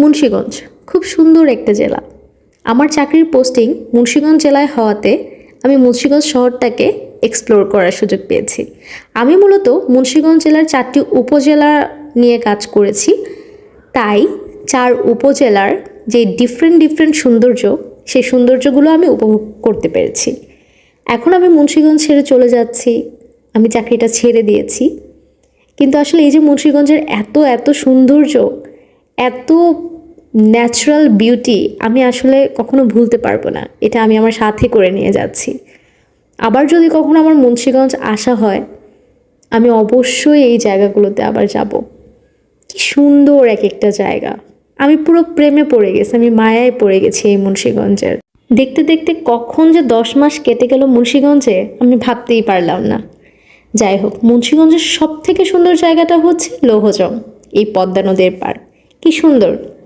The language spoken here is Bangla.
মুন্সীগঞ্জ, খুব সুন্দর একটা জেলা। আমার চাকরির পোস্টিং মুন্সীগঞ্জ জেলায় হওয়াতে আমি মুন্সীগঞ্জ শহরটাকে এক্সপ্লোর করার সুযোগ পেয়েছি। আমি মূলত মুন্সীগঞ্জ জেলার চারটি উপজেলা নিয়ে কাজ করেছি। তাই চার উপজেলার যে ডিফারেন্ট ডিফারেন্ট সৌন্দর্য, সেই সৌন্দর্যগুলো আমি উপভোগ করতে পেরেছি। এখন আমি মুন্সীগঞ্জ ছেড়ে চলে যাচ্ছি। আমি চাকরিটা ছেড়ে দিয়েছি। কিন্তু আসলে এই যে মুন্সীগঞ্জের এত এত সৌন্দর্য এত ন্যাচারাল বিউটি আমি আসলে কখনো ভুলতে পারব না। এটা আমি আমার সাথে করে নিয়ে যাচ্ছি। আবার যদি কখনো আমার মুন্সীগঞ্জ আসা হয়, আমি অবশ্যই এই জায়গাগুলোতে আবার যাব। কি সুন্দর এক একটা জায়গা। আমি পুরো প্রেমে পড়ে গেছি, আমি মায়ায় পড়ে গেছি এই মুন্সীগঞ্জের। দেখতে দেখতে কখন যে দশ মাস কেটে গেল মুন্সীগঞ্জে, আমি ভাবতেই পারলাম না। যাই হোক, মুন্সীগঞ্জের সব থেকে সুন্দর জায়গাটা হচ্ছে লৌহজং, এই পদ্মা নদীর পার কি সুন্দর।